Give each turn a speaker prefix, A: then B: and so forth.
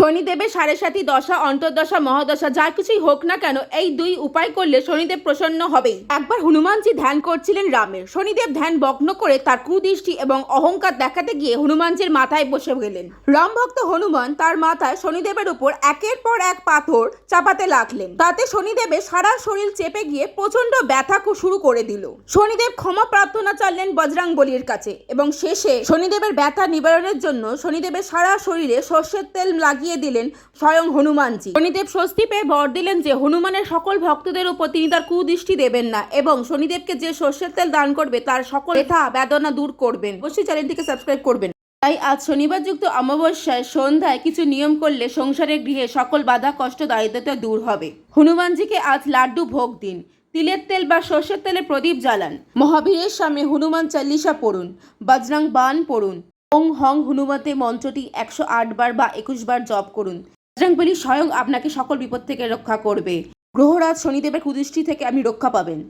A: শনিদেবের সাড়ে সাতি দশা, অন্তর্দশা, মহাদশা, যা কিছুই হোক না কেন, এই দুই উপায় করলে শনিদেব প্রসন্ন হবেই। একবার হনুমানজি ধ্যান করছিলেন রামের। শনিদেব ধ্যান ভগ্ন করে তার কুদৃষ্টি এবং অহংকার দেখাতে গিয়ে হনুমানজির মাথায় বসে গেলেন। রাম ভক্ত হনুমান তার মাথায় শনিদেবের উপর একের পর এক পাথর চাপাতে লাগলেন। তাতে শনিদেবের সারা শরীর চেপে গিয়ে প্রচণ্ড ব্যথা শুরু করে দিল। শনিদেব ক্ষমা প্রার্থনা চাইলেন বজরাং বলির কাছে এবং শেষে শনিদেবের ব্যথা নিবারণের জন্য শনিদেবের সারা শরীরে সর্ষের তেল লাগিয়ে দিলেন স্বয়ং হনুমানজি। শনিদেব স্বস্তি পেয়ে বর দিলেন যে, হনুমানের সকল ভক্তদের উপর তিনি তার কুদৃষ্টি দেবেন না এবং শনিদেবকে যে সর্ষের তেল দান করবে, তার সকল ব্যথা, বেদনা দূর করবেন। অবশ্যই চ্যানেলটিকে সাবস্ক্রাইব করবেন। তাই আজ শনিবার যুক্ত অমাবস্যায় সন্ধ্যায় কিছু নিয়ম করলে সংসারের গৃহে সকল বাধা, কষ্ট, দারিদ্রতা দূর হবে। হনুমানজিকে আজ লাড্ডু ভোগ দিন। তিলের তেল বা সর্ষের তেলে প্রদীপ জ্বালান। মহাবীরের সামনে হনুমান চাল্লিশা পড়ুন। বজরং বান পড়ুন। ওং হং হনুমতে মন্ত্রটি একশো আট বার বা একুশ বার জপ করুন। বজরংবলী স্বয়ং আপনাকে সকল বিপদ থেকে রক্ষা করবে। গ্রহরাজ শনিদেবের কুদৃষ্টি থেকে আপনি রক্ষা পাবেন।